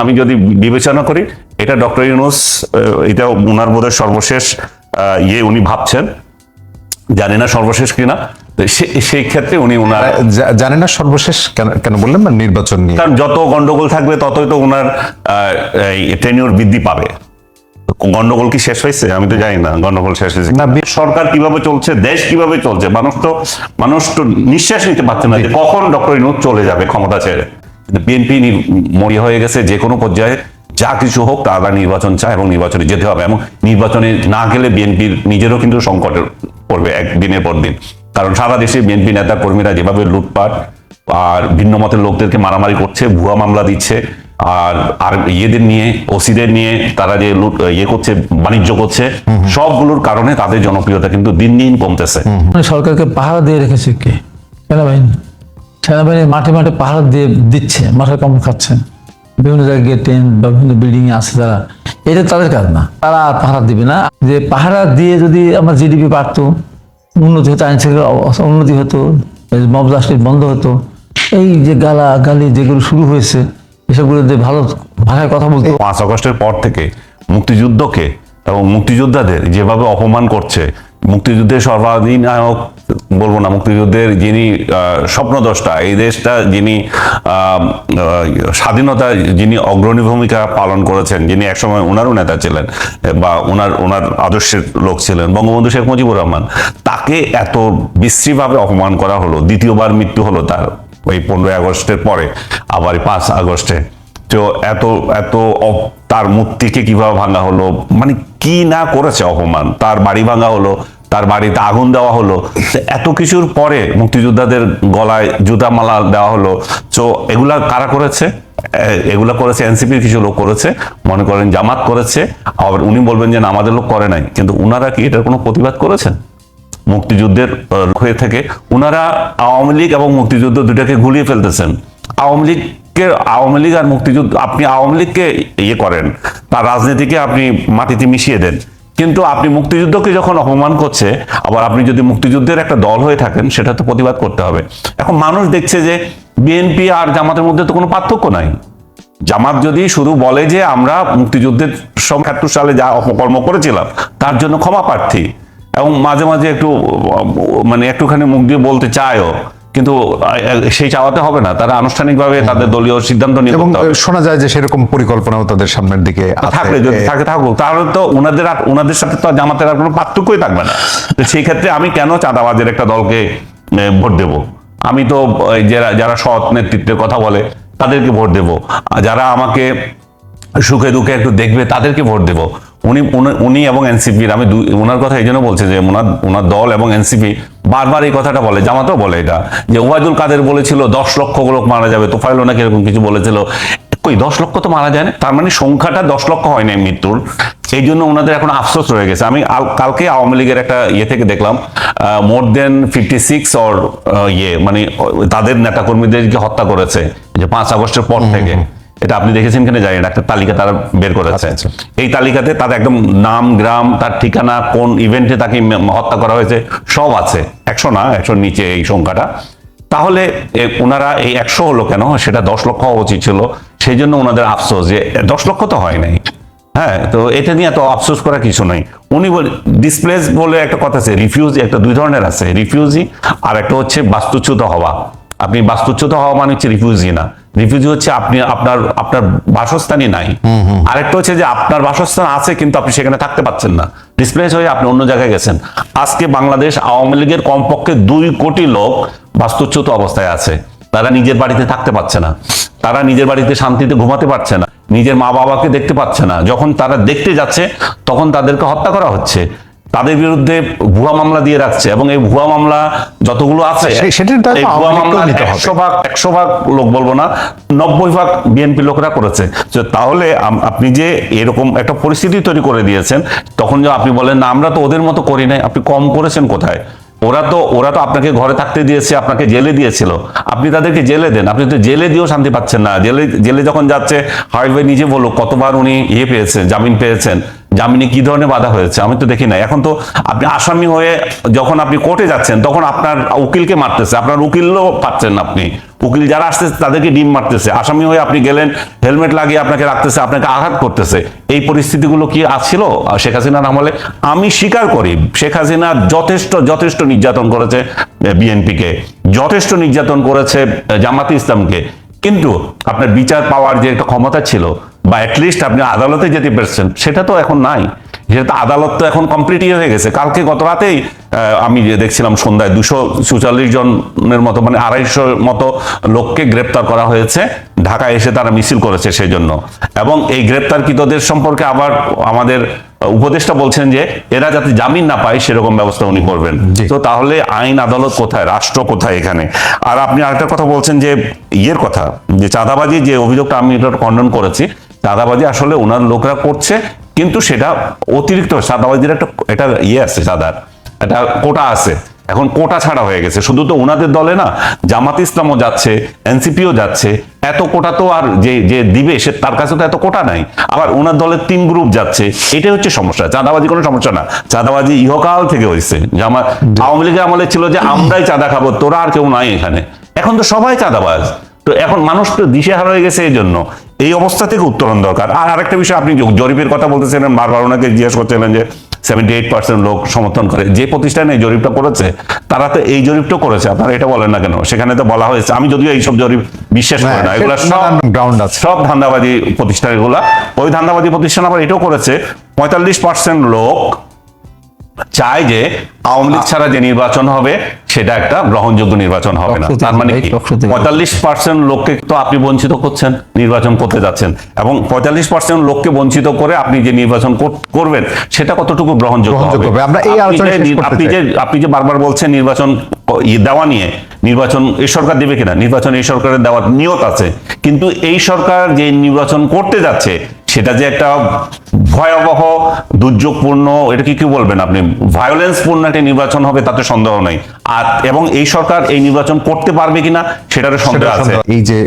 আমি যদি বিবেচনা করি এটা ডক্টর ইউনুস এটা ওনার বোধহয় সর্বশেষ ইয়ে উনি ভাবছেন। জানি না সর্বশেষ কিনা সেই ক্ষেত্রে উনি ওনার জানি না সর্বশেষ কেন কেন বললেন না নির্বাচন নিয়ে? কারণ যত গন্ডগোল থাকবে ততই তো ওনার টেনিওর বৃদ্ধি পাবে। গন্ডগোল কি শেষ হয়েছে? আমি তো জানি না গন্ডগোল শেষ হয়েছে না, সরকার কীভাবে চলছে দেশ কীভাবে চলছে মানুষ তো মানুষ তো নিঃশ্বাস নিতে পারছে না যে কখন ডক্টর ইনুদ চলে যাবে ক্ষমতা ছেড়ে। বিএনপি মরিয়া হয়ে গেছে যে কোনো পর্যায়ে, যা কিছু হোক তারা নির্বাচন চায় এবং নির্বাচনে যেতে হবে। এবং নির্বাচনে না গেলে বিএনপির নিজেরও কিন্তু সংকটে পড়বে এক দিনের পর দিন। কারণ সারা দেশে বিএনপি নেতা কর্মীরা যেভাবে লুটপাট আর ভিন্ন মতের লোকদেরকে মারামারি করছে, ভুয়া মামলা দিচ্ছে, আর আর ইয়েদের নিয়ে, ওসিদের নিয়ে তারা যে লুট ইয়ে করছে, বাণিজ্য করছে, সবগুলোর কারণে তাদের জনপ্রিয়তা কিন্তু দিন দিন কমতেছে। মানে সরকারকে পাহারা দিয়ে রেখেছে কে? সেনাবাহিনী। সেনাবাহিনী মাঠে মাঠে পাহারা দিয়ে দিচ্ছে, মাঠে কম খাচ্ছে। বিভিন্ন জায়গায় টেন্ট বা বিভিন্ন বিল্ডিং এ আছে তারা। এটা তাদের কাজ না। তারা আর পাহারা দিবে না। যে পাহারা দিয়ে যদি আমার জিডিপি বাড়তো, উন্নতি হতো, আইন উন্নতি হতো মব বন্ধ হতো, এই যে গালা গালি যেগুলো শুরু হয়েছে, এসবগুলো যে ভালো ভাষায় কথা বলতো। পাঁচ আগস্টের পর থেকে মুক্তিযুদ্ধকে এবং মুক্তিযোদ্ধাদের যেভাবে অপমান করছে, মুক্তিযুদ্ধের সর্বাধিনায়ক বলব না, মুক্তিযুদ্ধের যিনি স্বপ্নদ্রষ্টা, এই দেশটা যিনি স্বাধীনতা যিনি অগ্রণী ভূমিকা পালন করেছেন, যিনি একসময় ওনারও নেতা ছিলেন, বা ওনার ওনার আদর্শের লোক ছিলেন, বঙ্গবন্ধু শেখ মুজিবুর রহমান, তাকে এত বিশ্রীভাবে অপমান করা হলো, দ্বিতীয়বার মৃত্যু হলো তার, ওই পনেরোই আগস্টের পরে, আবার পাঁচ আগস্টে, তো এত এত তার মূর্তিকে কীভাবে ভাঙা হলো মানে কি না করেছে অপমান, তার বাড়ি ভাঙা হলো তার বাড়িতে আগুন দেওয়া হলো। এত কিছুর পরে মুক্তিযোদ্ধাদের গলায় জুতা মালা দেওয়া হলো। তো এগুলা কারা করেছে? এগুলা করেছে এনসিপির কিছু লোক করেছে। মনে করেন জামাত করেছে। আবার উনি বলবেন যে আমাদের লোক করে নাই। কিন্তু উনারা কি এটার কোনো প্রতিবাদ করেছেন? মুক্তিযুদ্ধের হয়ে থেকে উনারা আওয়ামী লীগ এবং মুক্তিযুদ্ধ দুটাকে গুলিয়ে ফেলতেছেন। আওয়ামী লীগকে, আওয়ামী লীগ আর মুক্তিযুদ্ধ, আপনি আওয়ামী লীগকে ইয়ে করেন, তার রাজনীতিকে আপনি মাটিতে মিশিয়ে দেন। কিন্তু আপনি মুক্তিযুদ্ধকে যখন অপমান করছে, আবার আপনি যদি মুক্তিযুদ্ধের একটা দল হয়ে থাকেন, সেটা তো প্রতিবাদ করতে হবে। এখন মানুষ দেখছে যে বিএনপি আর জামাতের মধ্যে তো কোনো পার্থক্য নাই। জামাত যদি শুধু বলে যে আমরা মুক্তিযুদ্ধের একাত্তর সালে যা অপকর্ম করেছিলাম, তার জন্য ক্ষমা প্রার্থী। এবং মাঝে মাঝে একটু মানে একটুখানি মুখ দিয়ে বলতে চায়ও। কিন্তু সেই চাওয়াতে হবে না। তারা আনুষ্ঠানিকভাবে তাদের দলীয় সিদ্ধান্ত নিয়ে এবং শোনা যায় যে সেরকম পরিকল্পনাও তাদের সামনের দিকে থাকলে যদি থাকে থাকুক। তাহলে তো ওনাদের আর ওনাদের সাথে তো জামাতের আর কোনো পার্থক্যই থাকবে না। তো সেই ক্ষেত্রে আমি কেন চাঁদাবাজের একটা দলকে ভোট দেব? আমি তো যারা যারা সৎ নেতৃত্বের কথা বলে তাদেরকে ভোট দেব। আর যারা আমাকে সুখে দুঃখে একটু দেখবে তাদেরকে ভোট দেব। উনি উনি- এবং এনসিপির আমি ওনার কথা এই জন্য বলছে যে ওনার ওনার দল এবং এনসিপি বারবার এই কথাটা বলে জামাতও বলে এটা যে ওবায়দুল কাদের বলেছিল দশ লক্ষ লোক মারা যাবে তোফাইল নাকি এরকম কিছু বলেছিল। কই দশ লক্ষ তো মারা যায় না? তার মানে সংখ্যাটা দশ লক্ষ হয় নাই মৃত্যুর সেই জন্য ওনাদের এখন আফসোস রয়ে গেছে। আমি কালকে আওয়ামী লীগের একটা ইয়ে থেকে দেখলাম more than fifty six or ইয়ে মানে তাদের নেতাকর্মীদেরকে হত্যা করেছে যে পাঁচ আগস্টের পর থেকে। এটা আপনি দেখেছেন কিনা জানি না একটা তালিকা তারা বের করেছে। আচ্ছা, এই তালিকাতে তার একদম নাম গ্রাম তার ঠিকানা কোন ইভেন্টে তাকে হত্যা করা হয়েছে সব আছে। একশো না একশোর নিচে এই সংখ্যাটা। তাহলে ওনারা এই একশো হলো কেন? সেটা দশ লক্ষ হওয়া উচিত ছিল। সেই জন্য ওনাদের আফসোস যে দশ লক্ষ তো হয় নাই। হ্যাঁ তো এটা নিয়ে এত আফসোস করা কিছু নাই। উনি বলে ডিসপ্লেস বলে একটা কথা আছে রিফিউজি একটা দুই ধরনের আছে রিফিউজি আর একটা হচ্ছে বাস্তুচ্যুত হওয়া। আপনি বাস্তুচ্যুত হওয়া মানে হচ্ছে রিফিউজি না। রিফিউজি হচ্ছে আপনি আপনার আপনার বাসস্থানই নাই। আরেকটা হচ্ছে যে আপনার বাসস্থান আছে কিন্তু আপনি সেখানে থাকতে পাচ্ছেন না। ডিসপ্লেস হয়ে আপনি অন্য জায়গায় গেছেন। আজকে বাংলাদেশ আওয়ামী লীগের কমপক্ষে দুই কোটি লোক বাস্তুচ্যুত অবস্থায় আছে। তারা নিজের বাড়িতে থাকতে পারছে না। তারা নিজের বাড়িতে শান্তিতে ঘুমাতে পারছে না। নিজের মা বাবাকে দেখতে পাচ্ছে না। যখন তারা দেখতে যাচ্ছে তখন তাদেরকে হত্যা করা হচ্ছে। তাদের বিরুদ্ধে ভুয়া মামলা দিয়ে রাখছে এবং এই ভুয়া মামলা যতগুলো আছে ভুয়া মামলা একশো ভাগ একশো ভাগ লোক বলব না নব্বই ভাগ বিএনপি লোকরা করেছে। তাহলে আপনি যে এরকম একটা পরিস্থিতি তৈরি করে দিয়েছেন তখন যে আপনি বলেন না আমরা তো ওদের মতো করি নাই আপনি কম করেছেন কোথায়? ওরা তো ওরা তো আপনাকে ঘরে থাকতে দিয়েছে আপনাকে জেলে দিয়েছিল। আপনি তাদেরকে জেলে দেন আপনি তো জেলে দিয়েও শান্তি পাচ্ছেন না। জেলে জেলে যখন যাচ্ছে হাবিব নিজে বলো কতবার উনি ইয়ে পেয়েছেন জামিন পেয়েছেন? জামিনে কি ধরনের বাধা হয়েছে? আমি তো দেখি না এখন তো আপনি আসামি হয়ে যখন আপনি কোর্টে যাচ্ছেন, তখন আপনার উকিলকে মারতেছে। আপনার উকিলও পাচ্ছেন না আপনি। উকিল যারা আসতেছে, তাদেরকে ডিম মারতেছে। আসামি হয়ে আপনি গেলেন, হেলমেট লাগিয়ে আপনাকে রাখতেছে, আপনাকে আঘাত করতেছে। এই পরিস্থিতিগুলো কি আছিল শেখ হাসিনার আমলে? আমি স্বীকার করি, শেখ হাসিনা যথেষ্ট যথেষ্ট নির্যাতন করেছে বিএনপিকে। যথেষ্ট নির্যাতন করেছে জামাতে ইসলামকে। কিন্তু আপনার বিচার পাওয়ার যে একটা ক্ষমতা ছিল বা অ্যাটলিস্ট আপনি আদালতে যেতে পেরেছেন সেটা তো এখন নাই। যেহেতু আদালত তো এখন কমপ্লিটই হয়ে গেছে। কালকে গত রাতেই আমি যে দেখছিলাম সন্ধ্যায় দুশো চুচাল্লিশ জনের মতো মানে আড়াইশো মতো লোককে গ্রেপ্তার করা হয়েছে। ঢাকায় এসে তারা মিছিল করেছে সেই জন্য এবং এই গ্রেপ্তারকৃতদের সম্পর্কে আবার আমাদের উপদেষ্টা বলছেন যে এরা যাতে জামিন না পায় সেরকম ব্যবস্থা উনি করবেন। তো তাহলে আইন আদালত কোথায়? রাষ্ট্র কোথায় এখানে? আর আপনি আরেকটা কথা বলছেন যে ইয়ের কথা যে চাঁদাবাজি যে অভিযোগটা আমি এটা খণ্ডন করেছি চাঁদাবাজি আসলে ওনার লোকরা করছে, কিন্তু সেটা অতিরিক্ত চাঁদাবাজির একটা এটা ইয়ে আছে চাঁদার একটা কোটা আছে। এখন কোটা ছাড়া হয়ে গেছে। শুধু তো ওনাদের দলে না, জামাত ইসলামও যাচ্ছে, এনসিপিও যাচ্ছে। এত কোটা তো আর যে যে দিবে, সে তার কাছে তো এত কোটা নাই। আবার ওনার দলের তিন গ্রুপ যাচ্ছে, এটাই হচ্ছে সমস্যা। চাঁদাবাজি কোনো সমস্যা না। চাঁদাবাজি ইহকাল থেকে হয়েছে। জামা আওয়ামী লীগের আমলে ছিল যে, আমরাই চাঁদা খাব, তোরা আর কেউ নাই এখানে। এখন তো সবাই চাঁদাবাজ। তো এখন মানুষ তো দিশেহারা হয়ে গেছে এই জন্য এই অবস্থা থেকে উত্তরণ দরকার। আর আরেকটা বিষয় আপনি জরিপের কথা বলতেছিলেন বারবার ওনাকে জিজ্ঞেস করছিলেন যে সেভেন্টি এইট পার্সেন্ট লোক সমর্থন করে। যে প্রতিষ্ঠানে এই জরিপটা করেছে তারা তো এই জরিপটা করেছে। আপনারা এটা বলেন না কেন? সেখানে তো বলা হয়েছে। আমি যদিও এইসব জরিপ বিশ্বাস করি না এগুলো সব। সব ধান্দাবাজি প্রতিষ্ঠান এগুলা ওই ধান্দাবাজি প্রতিষ্ঠান আবার এটাও করেছে পঁয়তাল্লিশ পার্সেন্ট লোক চায় যে আওয়ামী লীগ ছাড়া যে নির্বাচন হবে সেটা একটা গ্রহণযোগ্য নির্বাচন হবে না। তার মানে কি? পঁয়তাল্লিশ পার্সেন্ট লোককে তো আপনি বঞ্চিত করছেন নির্বাচন করতে যাচ্ছেন। এবং পঁয়তাল্লিশ পার্সেন্ট লোককে বঞ্চিত করে আপনি যে নির্বাচন করবেন সেটা কতটুকু গ্রহণযোগ্য হবে? হবে। আমরা এই আপনি যে- আপনি যে বারবার বলছেন নির্বাচন দেওয়া নিয়ে নির্বাচন এই সরকার দেবে কিনা? নির্বাচন এই সরকারের দেওয়ার নিয়ত আছে। কিন্তু এই সরকার যে নির্বাচন করতে যাচ্ছে সেটা যে একটা ভয়াবহ দুর্যোগপূর্ণ এটা কি কি বলবেন আপনি? ভায়োলেন্স পূর্ণ একটা নির্বাচন হবে তাতে সন্দেহ নাই। আর এবং এই সরকার এই নির্বাচন করতে পারবে কিনা সেটারও সন্দেহ আছে। এই যে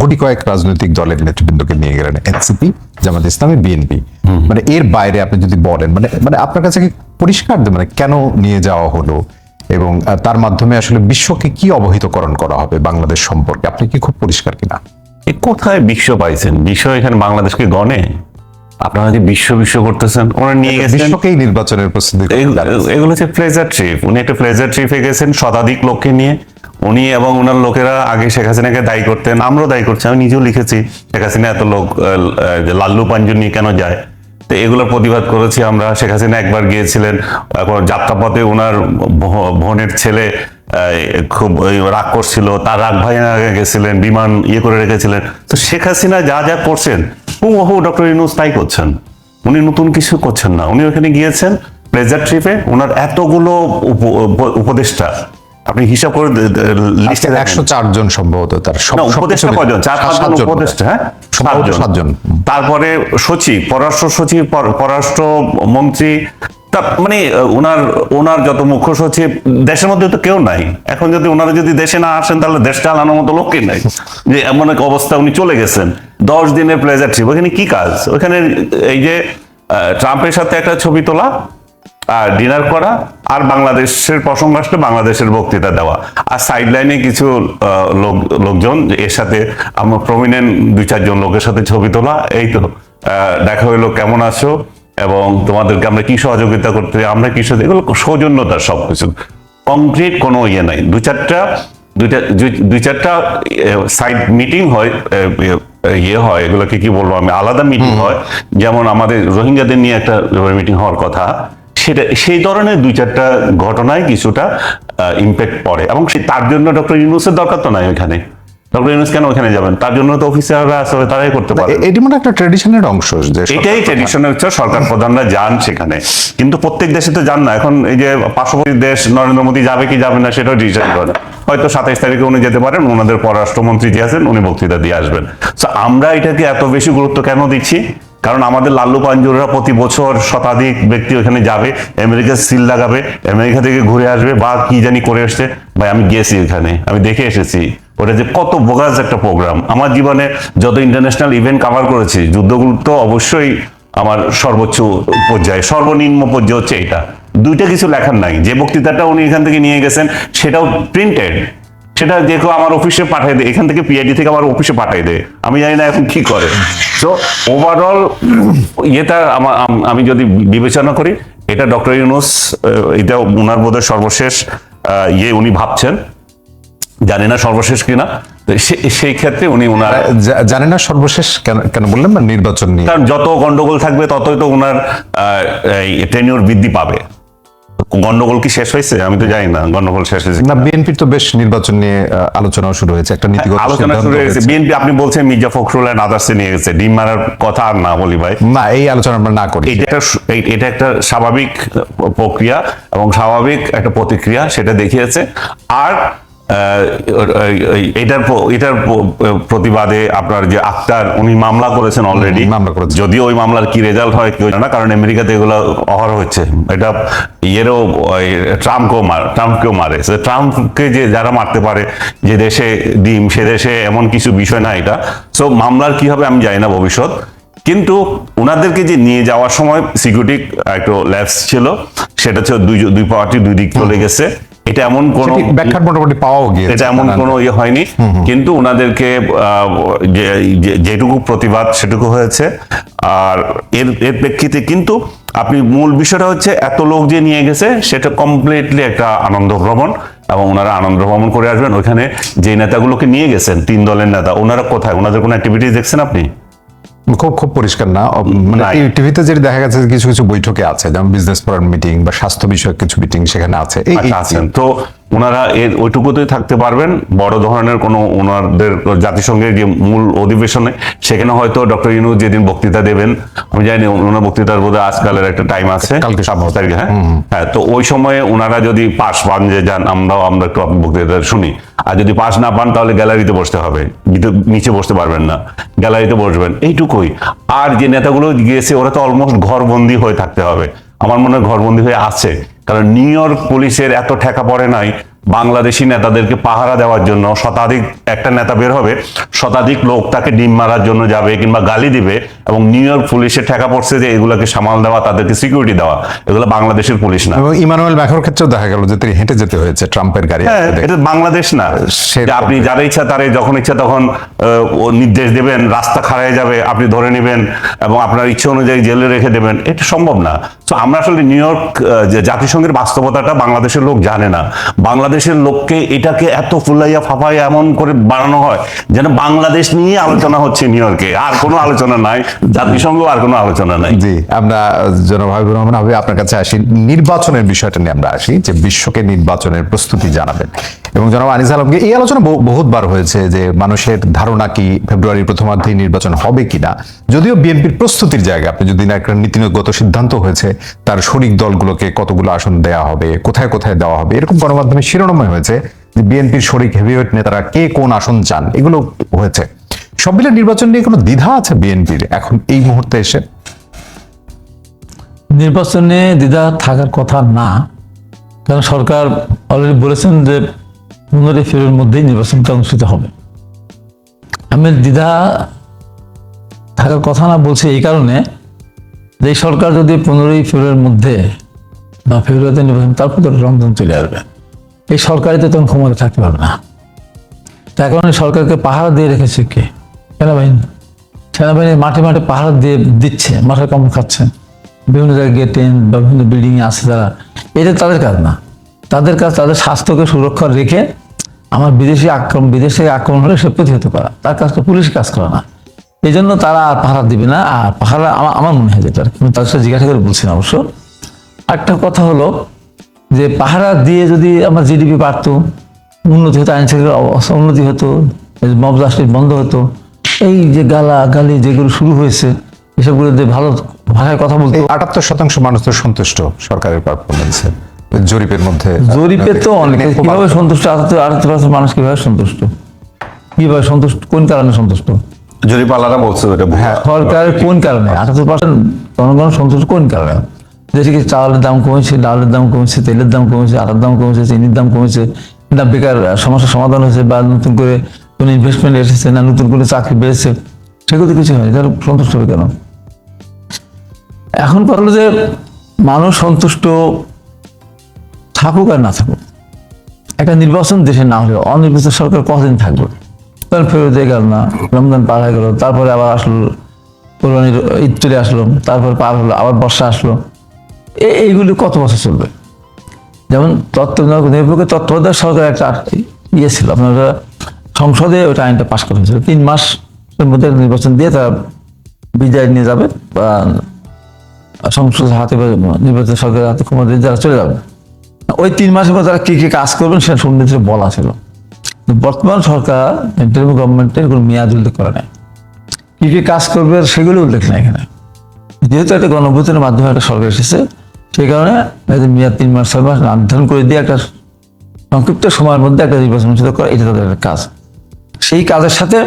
গুটি কয়েক রাজনৈতিক দলের নেতৃবৃন্দকে নিয়ে গেলেন এনসিপি জামাত ইসলামী বিএনপি। মানে এর বাইরে আপনি যদি বলেন মানে মানে আপনার কাছে কি পরিষ্কার মানে কেন নিয়ে যাওয়া হলো? এবং তার মাধ্যমে আসলে বিশ্বকে কি অবহিতকরণ করা হবে বাংলাদেশ সম্পর্কে? আপনি কি খুব পরিষ্কার কিনা? এ কোথায় বিশ্ব পাইছেন? বিশ্ব এখানে বাংলাদেশকে গণে? আপনারা যে বিশ্ব বিশ্ব করতেছেন ওরা নিয়ে গেছেন। বিশ্বকেই নির্বাচনের প্রস্তুতি এগুলো- হচ্ছে প্লেজার ট্রিপ উনি একটা প্লেজার ট্রিপে গেছেন শতাধিক লোককে নিয়ে। উনি এবং ওনার লোকেরা আগে শেখ হাসিনাকে দায়ী করতেন আমরাও দায়ী করছি আমি নিজেও লিখেছি শেখ হাসিনা এত লোক লাল্লু পাঞ্জু নিয়ে কেন যায়? তো এগুলোর প্রতিবাদ করেছি আমরা। শেখ হাসিনা একবার গিয়েছিলেন এখন যাত্রাপথে ওনার বোনের ছেলে খুব ওই রাগ করছিল তার রাগ ভাই গেছিলেন বিমান ইয়ে করে রেখেছিলেন। তো শেখ হাসিনা যা যা করছেন হুবহু ডক্টর ইনুস তাই করছেন। উনি নতুন কিছু করছেন না। উনি ওখানে গিয়েছেন প্লেজার ট্রিপে ওনার এতগুলো উপ- উপ- উপদেষ্টা। আপনি হিসাব করে লিস্টে একশো চার জন সম্ভবত তার উপদেষ্টা চার পাঁচজন উপদেষ্টা হ্যাঁ? সাতজন। তারপরে সচিব পররাষ্ট্র সচিব পর- পররাষ্ট্র মন্ত্রী তা মানে ওনার ওনার যত মুখ্য সচিব দেশের মধ্যে তো কেউ নাই। এখন যদি ওনারা যদি দেশে না আসেন, তাহলে দেশ চালানোর মতো লোকই নাই। যে এমন এক অবস্থা উনি চলে গেছেন। দশ দিনের প্লেজার ট্রিপ ওখানে কি কাজ? ওখানে এই যে ট্রাম্পের সাথে একটা ছবি তোলা, আর ডিনার করা, আর বাংলাদেশের প্রসঙ্গ আসলে বাংলাদেশের বক্তৃতা দেওয়া। আর সাইড লাইনে কিছু লোক, লোকজন এর সাথে আমার প্রমিনেন্ট দুই চারজন লোকের সাথে ছবি তোলা, এই তো। দেখা হইল, কেমন আছো? এবং তোমাদেরকে আমরা কি সহযোগিতা করতে আমরা কি এগুলো সৌজন্যতার সবকিছু। কংক্রিট কোনো ইয়ে নাই। দু চারটা দুইটা দুই- চারটা সাইড মিটিং হয় ইয়ে হয়। এগুলোকে কি বলব আমি? আলাদা মিটিং হয়। যেমন আমাদের রোহিঙ্গাদের নিয়ে একটা মিটিং হওয়ার কথা। সেটা সেই ধরনের দুই চারটা ঘটনায় কিছুটা ইম্প্যাক্ট পড়ে। এবং সে তার জন্য ডক্টর ইউনুসের দরকার তো নাই ওইখানে। ডক্টর ইউনুস কেন ওখানে যাবেন? তার জন্য তো অফিসাররা আসলে তারাই করতে পারে এটি মানে একটা অংশ যে এটাই হচ্ছে সরকার প্রধানরা যান সেখানে। কিন্তু প্রত্যেক দেশে তো যান না। এখন এই যে পার্শ্ববর্তী দেশ নরেন্দ্র মোদী যাবে কি যাবে না সেটাও করে হয়তো সাতাইশ তারিখে উনি যেতে পারেন ওনাদের পররাষ্ট্রমন্ত্রী যে আছেন উনি বক্তৃতা দিয়ে আসবেন। তো আমরা এটাকে এত বেশি গুরুত্ব কেন দিচ্ছি? কারণ আমাদের লাল্লু পাঞ্জুররা প্রতি বছর শতাধিক ব্যক্তি ওখানে যাবে আমেরিকা সিল লাগাবে আমেরিকা থেকে ঘুরে আসবে বা কি জানি করে আসছে। ভাই আমি গেছি ওখানে আমি দেখে এসেছি। ওটা যে কত বোগাস একটা প্রোগ্রাম আমার জীবনে যত ইন্টারন্যাশনাল ইভেন্ট কভার করেছি, যুদ্ধগুলো তো অবশ্যই আমার সর্বোচ্চ পর্যায়ে, সর্বনিম্ন পর্যায়ে হচ্ছে এটা। দুইটা কিছু লেখার নাই। যে বক্তৃতাটা উনি এখান থেকে নিয়ে গেছেন, সেটাও প্রিন্টেড সেটা কেউ আমার অফিসে পাঠিয়ে দেয়, এখান থেকে পিআইডি থেকে আমার অফিসে পাঠিয়ে দেয়। আমি জানি না এখন কি করে। তো ওভারঅল ইয়েটা আমার আমি যদি বিবেচনা করি, এটা ডক্টর ইউনুস এটা ওনার বোধহয় সর্বশেষ ইয়ে উনি ভাবছেন। জানি না সর্বশেষ কিনা? সেই ক্ষেত্রে উনি ওনার জানি না সর্বশেষ কেন কেন বললেন না নির্বাচন নিয়ে? কারণ যত গন্ডগোল থাকবে ততই তো ওনার টেনিওর বৃদ্ধি পাবে। গন্ডগোল কি শেষ হয়েছে? আমি তো জানি না গন্ডগোল শেষ হয়েছে না বিএনপির তো বেশ নির্বাচন নিয়ে আহ, আলোচনাও শুরু হয়েছে একটা নীতিগত আলোচনা শুরু হয়েছে। বিএনপি আপনি বলছেন মির্জা ফখরুল আর আদার্সে নিয়ে গেছে। ডিম মারার কথা আর না বলি ভাই। না এই আলোচনা আমরা না করি। এটা একটা এটা একটা স্বাভাবিক প্রক্রিয়া এবং স্বাভাবিক একটা প্রতিক্রিয়া সেটা দেখিয়েছে। আর এটার এটার প্রতিবাদে আপনার যে আক্তার উনি মামলা করেছেন অলরেডি মামলা করেছেন। যদিও ওই মামলার কি রেজাল্ট হয় কেউ না কারণ আমেরিকাতে এগুলো অহর হচ্ছে। এটা ইয়েরও ট্রাম্পকেও মার ট্রাম্পকেও মারে। ট্রাম্পকে যে যারা মারতে পারে যে দেশে ডিম সে দেশে এমন কিছু বিষয় না এটা। সো মামলার কি হবে আমি জানি না ভবিষ্যৎ। কিন্তু ওনাদেরকে যে নিয়ে যাওয়ার সময় সিকিউরিটি একটু ল্যাপস ছিল সেটা হচ্ছে দুই দুই পার্টি দুই দিক চলে গেছে। এটা এমন কোন সেটি ব্যাখ্যার মোটামুটি পাওয়াও গিয়েছে। এটা এমন কোনো ইয়ে হয়নি। কিন্তু ওনাদেরকে যেটুকু প্রতিবাদ সেটুকু হয়েছে। আর এর এর প্রেক্ষিতে কিন্তু আপনি মূল বিষয়টা হচ্ছে এত লোক যে নিয়ে গেছে সেটা কমপ্লিটলি একটা আনন্দ ভ্রমণ এবং ওনারা আনন্দ ভ্রমণ করে আসবেন। ওখানে যে নেতাগুলোকে নিয়ে গেছেন তিন দলের নেতা ওনারা কোথায়? ওনাদের কোনো অ্যাক্টিভিটিস দেখছেন আপনি? খুব খুব পরিষ্কার না। মানে। টিভিতে যেটা দেখা গেছে যে কিছু কিছু বৈঠকে আছে যেমন বিজনেস ফোরাম মিটিং বা স্বাস্থ্য বিষয়ক কিছু মিটিং সেখানে আছে। এই- আচ্ছা আছেন তো ওনারা এর ওইটুকুতেই থাকতে পারবেন। বড় ধরনের কোনো ওনাদের জাতিসংঘের যে মূল অধিবেশনে সেখানে হয়তো ডক্টর ইনু যেদিন বক্তৃতা দেবেন আমি জানি ওনার বক্তৃতার বোধহয় আজকালের একটা টাইম আছে কালকে সাতাশ তারিখে হ্যাঁ? হ্যাঁ তো ওই সময়ে ওনারা যদি পাস পান যে যান আমরাও আমরা একটু বক্তৃতা শুনি। আর যদি পাস না পান তাহলে গ্যালারিতে বসতে হবে। নিচে বসতে পারবেন না গ্যালারিতে বসবেন এইটুকুই। আর যে নেতাগুলো গিয়েছে ওরা তো অলমোস্ট ঘরবন্দি হয়ে থাকতে হবে। আমার মনে হয় ঘরবন্দি হয়ে আছে। কারণ নিউ ইয়র্ক পুলিশের এত ঠেকা পড়ে নাই, বাংলাদেশি নেতাদেরকে পাহারা দেওয়ার জন্য, শতাধিক একটা নেতা বের হবে, শতাধিক লোক তাকে ডিম মারার জন্য যাবে কিংবা গালি দিবে। এবং নিউ ইয়র্ক পুলিশের ঠেকা পড়ছে যে এগুলোকে সামাল দেওয়া তাদেরকে সিকিউরিটি দেওয়া এগুলো বাংলাদেশের পুলিশ না। এবং ইমানুয়েল ম্যাখোর ক্ষেত্রেও দেখা গেল যে তিনি হেঁটে যেতে হয়েছে ট্রাম্পের গাড়ি হ্যাঁ এটা বাংলাদেশ না। আপনি যারা ইচ্ছা তারে যখন ইচ্ছা তখন ও নির্দেশ দেবেন রাস্তা খারায় যাবে আপনি ধরে নেবেন এবং আপনার ইচ্ছে অনুযায়ী জেলে রেখে দেবেন এটা সম্ভব না। তো আমরা আসলে নিউ ইয়র্ক যে জাতিসংঘের বাস্তবতাটা বাংলাদেশের লোক জানে না। বাংলাদেশের লোককে এটাকে এত ফুলাইয়া ফাফাইয়া এমন করে বানানো হয় যেন বাংলাদেশ নিয়ে আলোচনা হচ্ছে নিউ ইয়র্কে আর কোনো আলোচনা নাই। জাতিসংঘ আর কোনো আলোচনা নাই। জি, আমরা, জনাব হাবিবুর রহমান হাবিব, আপনার কাছে আসি। নির্বাচনের বিষয়টা নিয়ে আমরা আসি, যে বিশ্বকে নির্বাচনের প্রস্তুতি জানাবেন। এবং জনাব আনিস আলমকে এই আলোচনা বহুতবার হয়েছে যে মানুষের ধারণা কি ফেব্রুয়ারির প্রথমার্ধে নির্বাচন হবে কিনা। যদিও বিএনপির প্রস্তুতির জায়গা আপনি যদি না একটা নীতিগত সিদ্ধান্ত হয়েছে, তার শরিক দলগুলোকে কতগুলো আসন দেওয়া হবে, কোথায় কোথায় দেওয়া হবে, এরকম গণমাধ্যমে শিরোনাময় হয়েছে যে বিএনপির শরিক হেভিওয়েট নেতারা কে কোন আসন চান, এগুলো হয়েছে। সব মিলে নির্বাচন নিয়ে কোনো দ্বিধা আছে বিএনপির এখন এই মুহূর্তে এসে? নির্বাচনে দ্বিধা থাকার কথা না। কারণ সরকার অলরেডি বলেছেন যে পনেরোই ফেব্রুয়ারির মধ্যেই নির্বাচনটা অনুষ্ঠিত হবে। আমি দ্বিধা থাকার কথা না বলছি এই কারণে যে সরকার যদি পনেরোই ফেব্রুয়ারির মধ্যে বা ফেব্রুয়ারিতে নির্বাচন, তারপর তো রমজান চলে আসবে। এই সরকারিতে তখন ক্ষমতা থাকতে পারবে না। তার কারণে সরকারকে পাহারা দিয়ে রেখেছে কে? সেনাবাহিনী সেনাবাহিনী মাঠে মাঠে পাহারা দিয়ে দিচ্ছে, মাঠে কম খাচ্ছে। বিভিন্ন জায়গায় গিয়ে ট্রেন বা বিভিন্ন বিল্ডিংয়ে আছে তারা। এটা তাদের কাজ না। তাদের কাজ তাদের স্বাস্থ্যকে সুরক্ষা রেখে আমার বিদেশি আক্রমণ বিদেশে আক্রমণ হলে সে প্রতিহত করা। তার কাজটা পুলিশ কাজ করা না। এই জন্য তারা আর পাহারা দিবে না। আর পাহারা আমার আমার মনে হয় যেটা কিন্তু তার সাথে জিজ্ঞাসা করে বলছি না অবশ্য। একটা কথা হলো যে পাহারা দিয়ে যদি আমার জিডিপি বাড়তো, উন্নতি হতো, আইন শৃঙ্খলার উন্নতি হতো, মব বন্ধ হতো এই যে গালা গালি যেগুলো শুরু হয়েছে এসবগুলো দিয়ে ভালো ভাষায় কথা বলতো আটাত্তর শতাংশ মানুষ তো সন্তুষ্ট সরকারের পারফরমেন্সে জরিপের মধ্যে। জরিপে তো অনেক। মানে কীভাবে সন্তুষ্ট? আটাত্তর আটাত্তর পার্সেন্ট মানুষ কীভাবে সন্তুষ্ট? কীভাবে সন্তুষ্ট? কোন কারণে সন্তুষ্ট? জরিপালারা বলছে ওটা হ্যাঁ। সরকারের কোন কারণে? আটাত্তর পার্সেন্ট জনগণ সন্তুষ্ট কোন কারণে? যেটিকে চাউলের দাম কমেছে ডালের দাম কমেছে তেলের দাম কমেছে আটার দাম কমেছে চিনির দাম কমেছে না বেকার সমস্যার সমাধান হয়েছে বা নতুন করে কোনো ইনভেস্টমেন্ট এসেছে না নতুন করে চাকরি বেড়েছে সেগুলো কিছু হয়নি। তাহলে সন্তুষ্ট হবে কেন? এখন কথা যে মানুষ সন্তুষ্ট থাকুক আর না থাকুক। একটা নির্বাচন দেশে না হলে অনির্বাচিত সরকার কতদিন থাকবে? তখন ফেরত দিয়ে গেল না, রমজান পার হয়ে গেল, তারপরে আবার আসলো কোরবানির ঈদ চলে আসলো, তারপর পার হলো, আবার বর্ষা আসলো। এইগুলি কত বছর চলবে? যেমন তত্ত্ব নিরপেক্ষ তত্ত্বাবধায়ক সরকার একটা ইয়ে ছিল, আপনারা সংসদে ওটা আইনটা পাশ করা হয়েছিল তিন মাসের মধ্যে নির্বাচন দিয়ে তারা বিদায় নিয়ে যাবে বা সংসদের হাতে বা নির্বাচিত সরকারের হাতে ক্ষমতা যারা চলে যাবে। ওই তিন মাসের মধ্যে তারা কী কী কাজ করবেন সেটা সুনির্দিষ্ট বলা ছিল। বর্তমান সরকার ইন্টারিম গভর্নমেন্টের কোনো মেয়াদ উল্লেখ করে নাই। কী কী কাজ করবে সেগুলো উল্লেখ নাই এখানে। যেহেতু একটা গণভোটের মাধ্যমে একটা সরকার এসেছে, সেই কারণে মেয়াদ তিন মাস, ছয় মাস নির্ধারণ করে দিয়ে একটা সংক্ষিপ্ত সময়ের মধ্যে একটা নির্বাচন করা, এটা তাদের একটা কাজ। সেই কাজের সাথে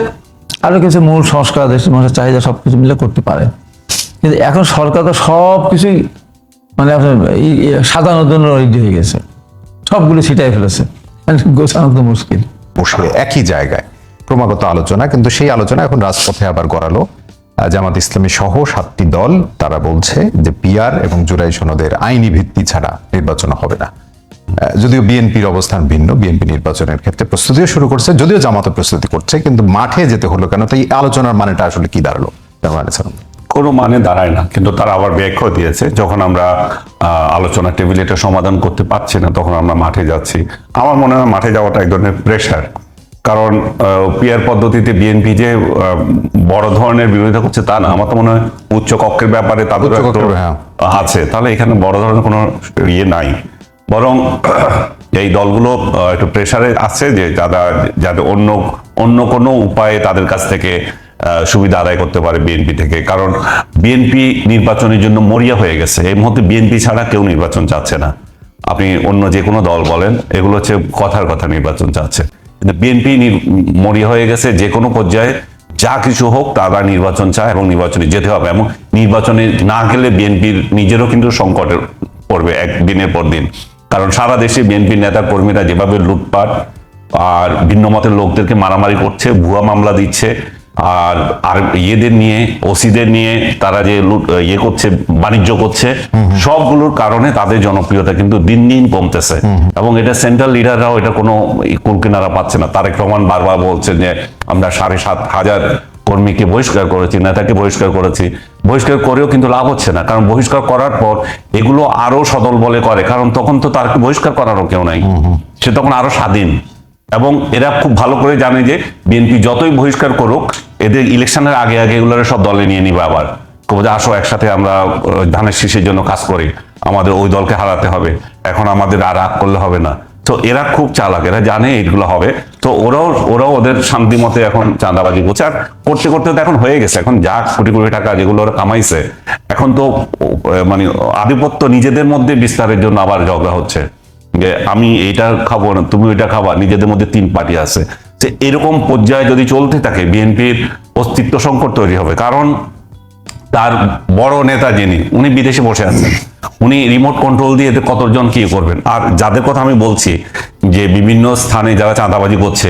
আরও কিছু মূল সংস্কার দেশের মানুষের চাহিদা সব কিছু মিলে করতে পারে। কিন্তু এখন সরকার তো সব কিছুই মানে এই জন্য রেডি হয়ে গেছে। সবগুলো ছিটাই ফেলেছে। গোছানো তো মুশকিল। বসে একই জায়গায়। ক্রমাগত আলোচনা, কিন্তু সেই আলোচনা এখন রাজপথে আবার গড়ালো। জামাত ইসলামী সহ সাতটি দল, তারা বলছে যে পিয়ার এবং জুলাই সনদের আইনি ভিত্তি ছাড়া নির্বাচন হবে না। যদিও বিএনপির অবস্থান ভিন্ন বিএনপি নির্বাচনের ক্ষেত্রে প্রস্তুতিও শুরু করছে যদিও জামাত প্রস্তুতি করছে কিন্তু মাঠে যেতে হলো কেন? তাই আলোচনার মানেটা আসলে কি দাঁড়াল? কোনো মানে দাঁড়ায় না কিন্তু তারা আবার ব্যাখ্যা দিয়েছে যখন আমরা আলোচনা টেবিলে এটা সমাধান করতে পারছি না তখন আমরা মাঠে যাচ্ছি। আমার মনে হয় মাঠে যাওয়াটা এক ধরনের প্রেশার কারণ পিয়ার পদ্ধতিতে বিএনপি যে বড় ধরনের বিরোধিতা করছে তা না আমার তো মনে হয় উচ্চ কক্ষের ব্যাপারে তাদের হ্যাঁ। আছে তাহলে এখানে বড় ধরনের কোনো ইয়ে নাই। বরং এই দলগুলো একটু প্রেসারে আছে যে যারা যাতে অন্য অন্য কোনো উপায়ে তাদের কাছ থেকে সুবিধা আদায় করতে পারে বিএনপি থেকে। কারণ বিএনপি নির্বাচনের জন্য মরিয়া হয়ে গেছে। এই মুহূর্তে বিএনপি ছাড়া কেউ নির্বাচন চাচ্ছে না। আপনি অন্য যে কোনো দল বলেন, এগুলো হচ্ছে কথার কথা নির্বাচন চাচ্ছে। কিন্তু বিএনপি মরিয়া হয়ে গেছে যে কোনো পর্যায়ে, যা কিছু হোক তারা নির্বাচন চায় এবং নির্বাচনে যেতে হবে। এবং নির্বাচনে না গেলে বিএনপির নিজেরও কিন্তু সংকটে পড়বে একদিনের পর দিন। কারণ সারা দেশে বিএনপির নেতা কর্মীরা যেভাবে লুটপাট আর ভিন্ন মতের লোকদেরকে মারামারি করছে ভুয়া মামলা দিচ্ছে আর আর ইয়েদের নিয়ে ওসিদের নিয়ে তারা যে লুট ইয়ে করছে বাণিজ্য করছে সবগুলোর কারণে তাদের জনপ্রিয়তা কিন্তু দিন দিন কমতেছে। এবং এটা সেন্ট্রাল লিডাররাও এটা কোনো কুলকিনারা পাচ্ছে না। তারেক রহমান বারবার বলছেন যে আমরা সাড়ে সাত হাজার কর্মীকে বহিষ্কার করেছি নেতাকে বহিষ্কার করেছি বহিষ্কার করেও কিন্তু লাভ হচ্ছে না। কারণ বহিষ্কার করার পর এগুলো আরও সদল বলে করে। কারণ তখন তো তার বহিষ্কার করারও কেউ নাই। সে তখন আরও স্বাধীন। এবং এরা খুব ভালো করে জানে যে বিএনপি যতই বহিষ্কার করুক এদের ইলেকশনের আগে আগে এগুলোর সব দলে নিয়ে নিবে আবার। যে আসো একসাথে আমরা ধানের শীষের জন্য কাজ করি। আমাদের ওই দলকে হারাতে হবে। এখন আমাদের আর রাগ করলে হবে না। তো এরা খুব চালাক, এরা জানে এইগুলো হবে। তো ওরাও ওরাও ওদের শান্তি মতে এখন চাঁদাবাজি করছে। আর করতে করতে তো এখন হয়ে গেছে। এখন যা কোটি কোটি টাকা যেগুলো ওরা কামাইছে, এখন তো মানে আধিপত্য নিজেদের মধ্যে বিস্তারের জন্য আবার ঝগড়া হচ্ছে। যে আমি এইটা খাব না, তুমি ওইটা খাবা, নিজেদের মধ্যে তিন পার্টি আছে। যে এরকম পর্যায়ে যদি চলতে থাকে, বিএনপির অস্তিত্ব সংকট তৈরি হবে। কারণ তার বড় নেতা যিনি, উনি বিদেশে বসে আছেন। উনি রিমোট কন্ট্রোল দিয়ে এদের কতজন কি করবেন? আর যাদের কথা আমি বলছি, যে বিভিন্ন স্থানে যারা চাঁদাবাজি করছে,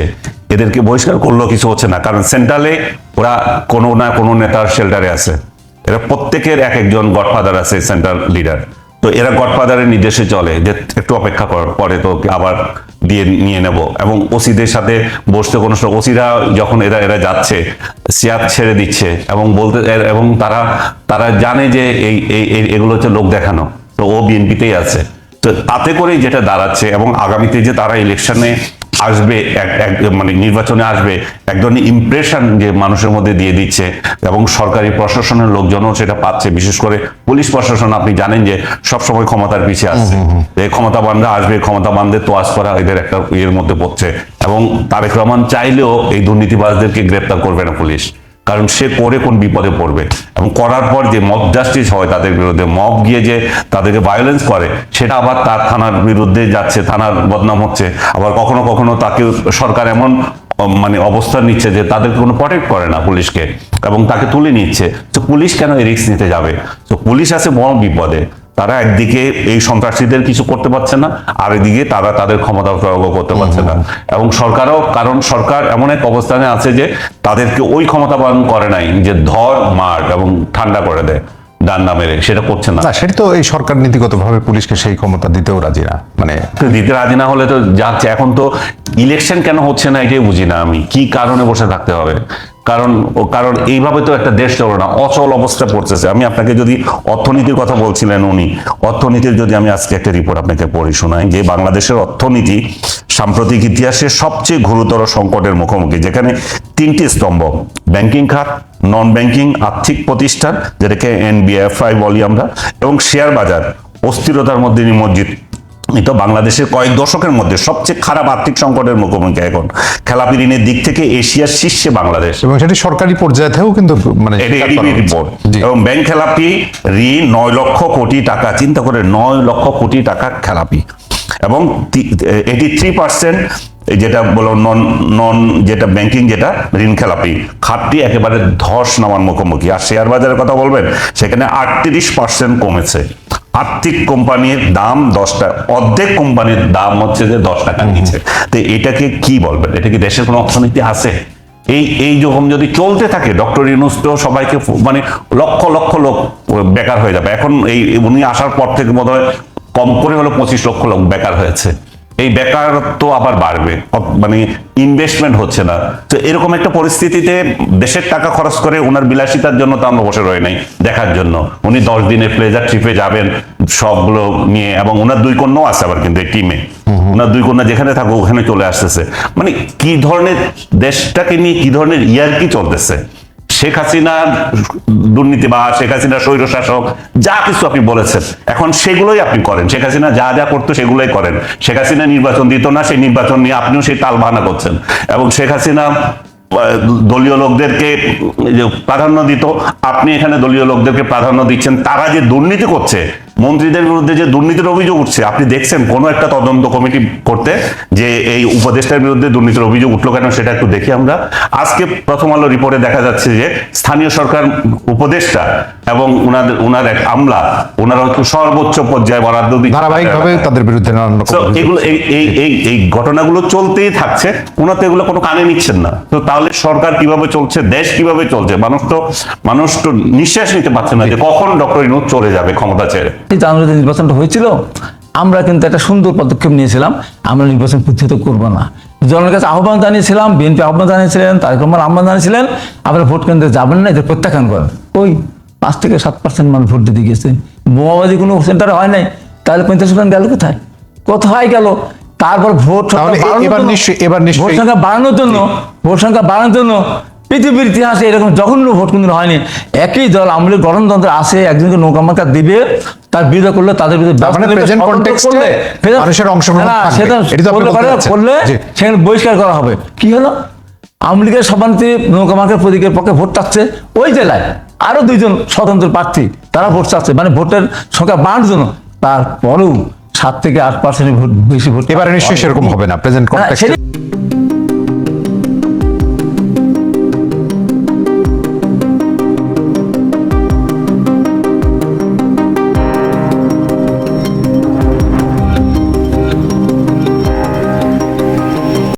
এদেরকে বহিষ্কার করলেও কিছু হচ্ছে না। কারণ সেন্ট্রালে ওরা কোনো না কোনো নেতার শেল্টারে আছে। এরা প্রত্যেকের এক একজন গডফাদার আছে সেন্ট্রাল লিডার তো এরা গডফাদারের নির্দেশে চলে, যে একটু অপেক্ষা কর, পরে তো আবার দিয়ে নিয়ে নেব। এবং ওসিদের সাথে বসতে কোনো ওসিরা যখন এরা এরা যাচ্ছে, সিয়াদ ছেড়ে দিচ্ছে এবং বলতে, এবং তারা তারা জানে যে এই- এগুলো হচ্ছে লোক দেখানো। তো ও বিএনপিতেই আছে। তো তাতে করেই যেটা দাঁড়াচ্ছে এবং আগামীতে যে তারা ইলেকশনে আসবে এক মানে নির্বাচনে আসবে এক ধরনের ইমপ্রেশন যে মানুষের মধ্যে দিয়ে দিচ্ছে এবং সরকারি প্রশাসনের লোকজনও সেটা পাচ্ছে। বিশেষ করে পুলিশ প্রশাসন আপনি জানেন যে সবসময় ক্ষমতার পিছিয়ে আসছে। এই ক্ষমতাবানরা আসবে ক্ষমতাবানদের তোয়াজ করা এদের একটা ইয়ের মধ্যে পড়ছে। এবং তারেক রহমান চাইলেও এই দুর্নীতিবাজদেরকে গ্রেপ্তার করবে না পুলিশ। কারণ সে করে কোন বিপদে পড়বে। এবং করার পর যে মব জাস্টিস হয় তাদের বিরুদ্ধে মব গিয়ে যে তাদেরকে ভায়োলেন্স করে, সেটা আবার তার থানার বিরুদ্ধে যাচ্ছে, থানার বদনাম হচ্ছে। আবার কখনো কখনো তাকে সরকার এমন মানে অবস্থান নিচ্ছে যে তাদেরকে কোনো প্রটেক্ট করে না পুলিশকে, এবং তাকে তুলে নিচ্ছে। তো পুলিশ কেন এই রিস্ক নিতে যাবে? তো পুলিশ আছে বড় বিপদে। তারা একদিকে এই সন্ত্রাসীদের কিছু করতে পারছে না আর এদিকে তারা তাদের ক্ষমতা প্রয়োগ করতে পারছে না। এবং সরকারও কারণ সরকার এমন এক অবস্থানে আছে যে তাদেরকে ওই ক্ষমতাবান করে নাই যে ধর মার এবং ঠান্ডা করে দেয় ডান না মেরে সেটা করছে না। না সেটা তো এই সরকার নীতিগতভাবে পুলিশকে সেই ক্ষমতা দিতেও রাজি না মানে দিতে রাজি না হলে তো যাচ্ছে। এখন তো ইলেকশন কেন হচ্ছে না এটাই বুঝি না আমি। কি কারণে বসে থাকতে হবে? কারণ কারণ এইভাবে তো একটা দেশ চলে না, অচল অবস্থা পড়তেছে। আমি আপনাকে যদি অর্থনীতির কথা বলছিলেন উনি, অর্থনীতির যদি আমি আজকে একটা রিপোর্ট আপনাকে পড়ি শোনাই, যে বাংলাদেশের অর্থনীতি সাম্প্রতিক ইতিহাসে সবচেয়ে গুরুতর সংকটের মুখোমুখি, যেখানে তিনটি স্তম্ভ ব্যাংকিং খাত নন ব্যাংকিং আর্থিক প্রতিষ্ঠান, যেটাকে এনবিএফআই বলি আমরা, এবং শেয়ার বাজার, অস্থিরতার মধ্যে নিমজ্জিত। তো বাংলাদেশের কয়েক দশকের মধ্যে সবচেয়ে খারাপ আর্থিক সংকটের মুখোমুখি এখন। খেলাপি ঋণের দিক থেকে এশিয়ার শীর্ষে বাংলাদেশ। এবং সেটি সরকারি পর্যায়ে থেকেও কিন্তু মানে এটি রিপোর্ট এবং ব্যাংক খেলাপি ঋণ নয় লক্ষ কোটি টাকা চিন্তা করে নয় লক্ষ কোটি টাকা খেলাপি। এবং এটি থ্রি পার্সেন্ট যেটা বলো নন নন যেটা ব্যাংকিং যেটা ঋণ খেলাপি। খাতটি একেবারে ধস নামার মুখোমুখি। আর শেয়ার বাজারের কথা বলবেন সেখানে আটত্রিশ পার্সেন্ট কমেছে। আর্থিক কোম্পানির দাম দশটা অর্ধেক কোম্পানির দাম হচ্ছে যে দশ টাকা নিচে। তো এটাকে কি বলবেন? এটা কি দেশের কোনো অর্থনীতি আছে? এই এই যখন যদি চলতে থাকে ডক্টর ইউনুস তো সবাইকে মানে লক্ষ লক্ষ লোক বেকার হয়ে যাবে। এখন এই উনি আসার পর থেকে বোধ হয় কম করে হলো পঁচিশ লক্ষ লোক বেকার হয়েছে। এই বেকারত্ব আবার বাড়বে। মানে ইনভেস্টমেন্ট হচ্ছে না। তো এরকম একটা পরিস্থিতিতে দেশের টাকা খরচ করে ওনার বিলাসিতার জন্য তো আমরা বসে রয়ে নাই দেখার জন্য। উনি দশ দিনের প্লেজার ট্রিপে যাবেন সবগুলো নিয়ে এবং ওনার দুই কন্যাও আছে আবার কিন্তু এই টিমে ওনার দুই কন্যা যেখানে থাকো ওখানে চলে আসতেছে। মানে কি ধরনের দেশটাকে নিয়ে কি ধরনের ইয়ার কি চলতেছে? শেখ হাসিনা দুর্নীতি বা শেখ হাসিনা স্বৈর শাসক যা কিছু আপনি বলেছেন, এখন সেগুলোই আপনি করেন। শেখ হাসিনা যা যা করতো সেগুলোই করেন। শেখ হাসিনা নির্বাচন দিত না, সেই নির্বাচন নিয়ে আপনিও সেই তাল বাহানা করছেন। এবং শেখ হাসিনা দলীয় লোকদেরকে প্রাধান্য দিত, আপনি এখানে দলীয় লোকদেরকে প্রাধান্য দিচ্ছেন, তারা যে দুর্নীতি করছে মন্ত্রীদের বিরুদ্ধে যে দুর্নীতির অভিযোগ উঠছে আপনি দেখছেন কোনো একটা তদন্ত কমিটি করতে যে এই উপদেষ্টার বিরুদ্ধে দুর্নীতির অভিযোগ উঠল কেন সেটা একটু দেখি আমরা। আজকে প্রথম আলো রিপোর্টে দেখা যাচ্ছে যে স্থানীয় সরকার উপদেষ্টা এবং উনাদের উনার এক আমলা ওনারা হয়তো সর্বোচ্চ পর্যায়ে বরাদ্দ ধারাবাহিকভাবে তাদের বিরুদ্ধে। এগুলো এই এই এই ঘটনাগুলো চলতেই থাকছে ওনার তো এগুলো কোনো কানে নিচ্ছেন না। তো তাহলে সরকার কীভাবে চলছে দেশ কীভাবে চলছে? মানুষ তো মানুষ তো নিঃশ্বাস নিতে পারছে না যে কখন ডক্টর ইনুদ চলে যাবে ক্ষমতা ছেড়ে। জানুয়ারিতে নির্বাচনটা হয়েছিল আমরা কিন্তু একটা সুন্দর পদক্ষেপ নিয়েছিলাম আমরা নির্বাচন প্রতিহত করব না। জনের কাছে আহ্বান জানিয়েছিলাম বিএনপি আহ্বান জানিয়েছিলেন তারেক রহমান আহ্বান জানিয়েছিলেন আপনারা ভোট কেন্দ্রে যাবেন না এদের প্রত্যাখ্যান করেন। ওই পাঁচ থেকে সাত পার্সেন্ট মানুষ ভোট দিতে গিয়েছে। বোমাবাজি কোনো সেন্টারে হয় নাই তাহলে পঞ্চাশ পার্সেন্ট গেল কোথায়? কোথায় গেল? তারপর ভোট সংখ্যা বাড়ানোর জন্য- ভোট সংখ্যা বাড়ানোর জন্য পৃথিবীর ইতিহাসে এরকম জঘন্য ভোট কিন্তু হয়নি। একই দল আমলের গঠনতন্ত্র আসে একজনকে নৌকা মার্কা দিবে তার বিরোধিতা করলে তাদের বিরুদ্ধে মানে করলে। সেখানে বহিষ্কার করা হবে। কি হলো? আওয়ামী লীগের সভাপতি নৌকা মার্কের প্রতীকের পক্ষে ভোট চাচ্ছে। ওই জেলায় আরও দুইজন স্বতন্ত্র প্রার্থী তারা ভোট চাচ্ছে। মানে ভোটের সংখ্যা বাড়ানোর জন্য তারপরেও সাত থেকে আট পার্সেন্ট ভোট বেশি ভোট এবারে নিশ্চয়ই সেরকম হবে না প্রেজেন্ট হ্যাঁ, কন্টেক্সট সেটা-